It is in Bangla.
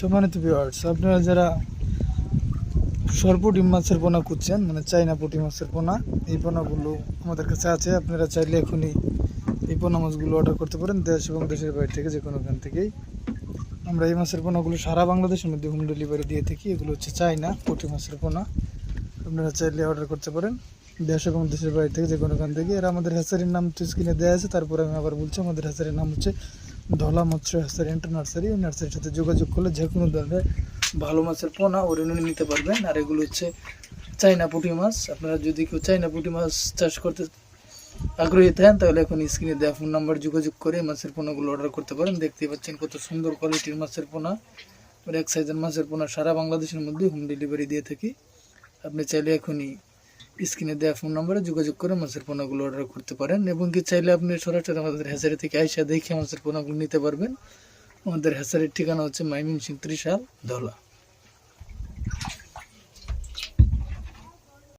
সম্মানিত ভিউয়ার্স আপনারা যারা ডিম মাছের পোনা খুঁজছেন মানে চাইনা পুঁটি মাছের পোনা, এই পোনাগুলো আমাদের কাছে আছে। আপনারা চাইলে এখনই এই পোনা মাছগুলো অর্ডার করতে পারেন দেশ এবং দেশের বাইরে থেকে যে কোনো ওখান থেকেই। আমরা এই মাছের পোনাগুলো সারা বাংলাদেশের মধ্যে হোম ডেলিভারি দিয়ে থাকি। এগুলো হচ্ছে চাইনা পুঁটি মাছের পোনা। আপনারা চাইলে অর্ডার করতে পারেন দেশ এবং দেশের বাইরে থেকে যে কোনো ওখান থেকে। এরা আমাদের হ্যাচারির নাম তো স্ক্রিনে দেওয়া আছে, তারপরে আমি আবার বলছি, আমাদের হ্যাচারির নাম হচ্ছে ধলা হ্যাচারি ইন্টার নার্সারি ওই নার্সারির সাথে যোগাযোগ করলে যে কোনো ধরনের ভালো মাছের পোনা ওরেনুনি নিতে পারবেন। আর এগুলো হচ্ছে চাইনা পুঁটি মাছ। আপনারা যদি কেউ চাইনা পুঁটি মাছ চাষ করতে আগ্রহী থাকেন, তাহলে এখন স্ক্রিনে দেওয়া ফোন নাম্বার যোগাযোগ করে মাছের পোনাগুলো অর্ডার করতে পারেন। দেখতে পাচ্ছেন কত সুন্দর কোয়ালিটির মাছের পোনা। এক সাইজের মাছের পোনা সারা বাংলাদেশের মধ্যে হোম ডেলিভারি দিয়ে থাকি। আপনি চাইলে এখনই স্ক্রিনে দেওয়া ফোন নম্বরে যোগাযোগ করে মাছের পোনাগুলো অর্ডার করতে পারেন। এবং কি চাইলে আপনি সরাসরি আমাদের হ্যাচারি থেকে আইসা দেখে মাছের পোনাগুলো নিতে পারবেন। আমাদের হ্যাচারির ঠিকানা হচ্ছে মাইমিন সিং ত্রিশাল, ধলা।